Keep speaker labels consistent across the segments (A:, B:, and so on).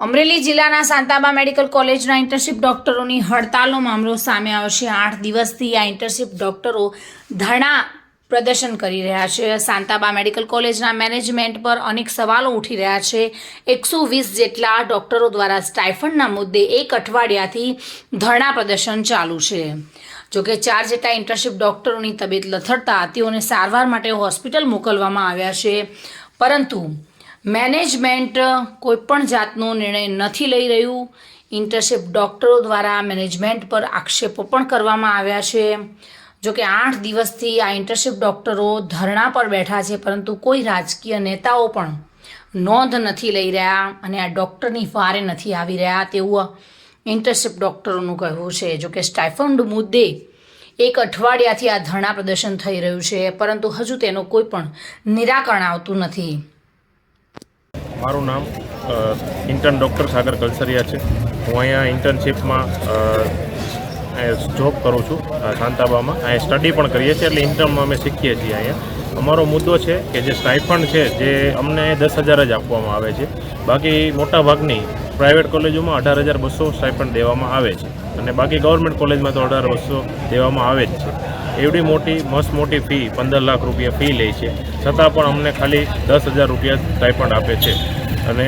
A: અમરેલી જિલ્લાના સાંતાબા મેડિકલ કોલેજના ઇન્ટર્નશીપ ડોક્ટરોની હડતાલનો મામલો સામે આવ્યો છે. આઠ દિવસથી આ ઇન્ટર્નશીપ ડોક્ટરો ધરણા પ્રદર્શન કરી રહ્યા છે. સાંતાબા મેડિકલ કોલેજના મેનેજમેન્ટ પર અનેક સવાલો ઉઠી રહ્યા છે. એકસો વીસ જેટલા ડોક્ટરો દ્વારા સ્ટાઇફંડના મુદ્દે એક અઠવાડિયાથી ધરણા પ્રદર્શન ચાલુ છે. જોકે ચાર જેટલા ઇન્ટર્નશીપ ડોક્ટરોની તબિયત લથડતા તેઓને સારવાર માટે હોસ્પિટલ મોકલવામાં આવ્યા છે. પરંતુ મેનેજમેન્ટ કોઈપણ જાતનો નિર્ણય નથી લઈ રહ્યું. ઇન્ટરશિપ ડૉક્ટરો દ્વારા મેનેજમેન્ટ પર આક્ષેપો પણ કરવામાં આવ્યા છે. જોકે આઠ દિવસથી આ ઇન્ટરશિપ ડૉક્ટરો ધરણા પર બેઠા છે, પરંતુ કોઈ રાજકીય નેતાઓ પણ નોંધ નથી લઈ રહ્યા અને આ ડૉક્ટરની વારે નથી આવી રહ્યા તેવું ઇન્ટરશિપ ડૉક્ટરોનું કહેવું છે. જોકે સ્ટાઇફન્ડ મુદ્દે એક અઠવાડિયાથી આ ધરણા પ્રદર્શન થઈ રહ્યું છે, પરંતુ હજુ તેનું કોઈ પણ નિરાકરણ આવતું નથી.
B: મારું નામ ઇન્ટર્ન ડૉક્ટર સાગર કલસરિયા છે. હું અહીંયા ઇન્ટર્નશીપમાં જોબ કરું છું શાંતાબામાં અહીંયા સ્ટડી પણ કરીએ છીએ, એટલે ઇન્ટર્નમાં અમે શીખીએ છીએ અહીંયા. અમારો મુદ્દો છે કે જે સ્ટાઇફંડ છે, જે અમને દસ હજાર જ આપવામાં આવે છે. બાકી મોટાભાગની પ્રાઇવેટ કોલેજોમાં અઢાર હજાર બસો સ્ટાઇફંડ દેવામાં આવે છે. અને બાકી ગવર્મેન્ટ કોલેજમાં તો અઢાર બસો દેવામાં આવે જ છે. એવડી મોટી, મસ્ત મોટી ફી પંદર લાખ રૂપિયા ફી લે છે. છતાં પણ અમને ખાલી દસ હજાર રૂપિયા સ્ટાઇપન્ડ આપે છે. અને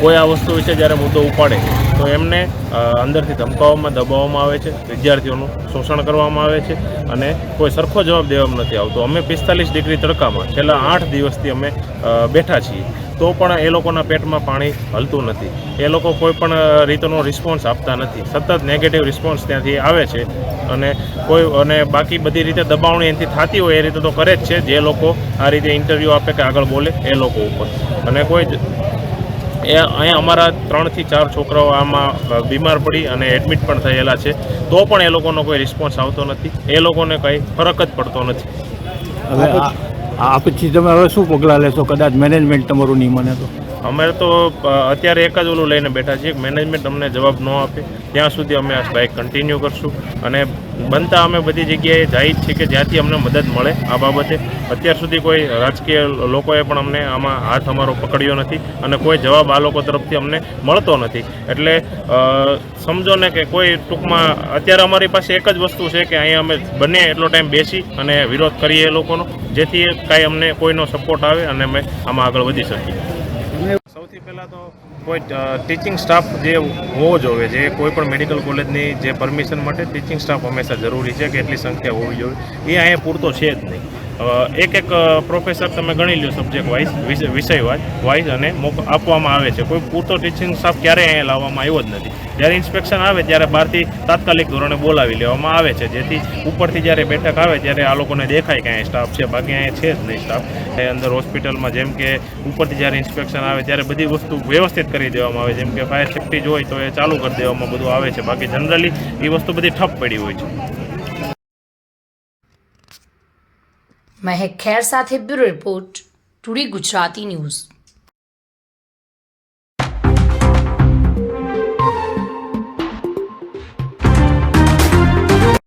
B: કોઈ આ વસ્તુ વિશે જ્યારે મુદ્દો ઉપાડે, તો એમને અંદરથી ધમકાવવામાં, દબાવવામાં આવે છે, વિદ્યાર્થીઓનું શોષણ કરવામાં આવે છે અને કોઈ સરખો જવાબ દેવામાં નથી આવતો. અમે પિસ્તાલીસ ડિગ્રી તડકામાં છેલ્લા આઠ દિવસથી અમે બેઠા છીએ. તો પણ એ લોકોના પેટમાં પાણી હલતું નથી. એ લોકો કોઈ પણ રીતનો રિસ્પોન્સ આપતા નથી. સતત નેગેટિવ રિસ્પોન્સ ત્યાંથી આવે છે અને કોઈ અને બાકી બધી રીતે દબાવણી એનાથી થતી હોય એ રીતે તો કરે જ છે. જે લોકો આ રીતે ઇન્ટરવ્યૂ આપે કે આગળ બોલે એ લોકો ઉપર. અને કોઈ જ એ અહીંયા અમારા ત્રણથી ચાર છોકરાઓ આમાં બીમાર પડી અને એડમિટ પણ થયેલા છે. તો પણ એ લોકોનો કોઈ રિસ્પોન્સ આવતો નથી. એ લોકોને કંઈ ફરક જ પડતો નથી.
C: હવે આ પછી તમે હવે શું પગલાં લેશો? કદાચ મેનેજમેન્ટ તમારું નહીં મને તો.
B: અમે તો અત્યારે એક જ ઓલું લઈને બેઠા છીએ મેનેજમેન્ટ અમને જવાબ ન આપે. ત્યાં સુધી અમે આ સ્ટ્રાઇક કન્ટિન્યુ કરશું. અને બનતા અમે બધી જગ્યાએ જાય જ છીએ કે જ્યાંથી અમને મદદ મળે આ બાબતે. અત્યાર સુધી કોઈ રાજકીય લોકોએ પણ અમને આમાં હાથ અમારો પકડ્યો નથી અને કોઈ જવાબ આ લોકો તરફથી અમને મળતો નથી. એટલે સમજો ને કે કોઈ ટૂંકમાં અત્યારે અમારી પાસે એક જ વસ્તુ છે કે અહીંયા અમે બને એટલો ટાઈમ બેસી અને વિરોધ કરીએ એ લોકોનો, જેથી કાંઈ અમને કોઈનો સપોર્ટ આવે અને અમે આમાં આગળ વધી શકીએ. સૌથી પહેલાં તો કોઈ ટીચિંગ સ્ટાફ જે હોવો જોઈએ, જે કોઈ પણ મેડિકલ કોલેજની જે પરમિશન માટે ટીચિંગ સ્ટાફ હંમેશા જરૂરી છે કે એટલી સંખ્યા હોવી જોઈએ. એ અહીંયા પૂરતો છે જ નહીં. એક એક પ્રોફેસર તમે ગણી લો સબ્જેક્ટ વાઇઝ વિષય વાઇઝ અને મોક આપવામાં આવે છે. કોઈ પૂરતો ટીચિંગ સ્ટાફ ક્યારેય અહીંયા લાવવામાં આવ્યો જ નથી. જ્યારે ઇન્સ્પેક્શન આવે ત્યારે બહારથી તાત્કાલિક ધોરણે બોલાવી લેવામાં આવે છે. જેથી ઉપરથી જ્યારે બેઠક આવે ત્યારે આ લોકોને દેખાય કે અહીંયા સ્ટાફ છે. બાકી અહીંયા છે જ નહીં સ્ટાફ એ અંદર હોસ્પિટલમાં જેમ કે ઉપરથી જ્યારે ઇન્સ્પેક્શન આવે ત્યારે બધી વસ્તુ વ્યવસ્થિત કરી દેવામાં આવે. જેમ કે ફાયર સેફ્ટી જ હોય તો એ ચાલુ કરી દેવામાં બધું આવે છે. બાકી જનરલી એ વસ્તુ બધી ઠપ પડી હોય છે.
A: મહેક ખેર સાથે bureau report today Gujarati news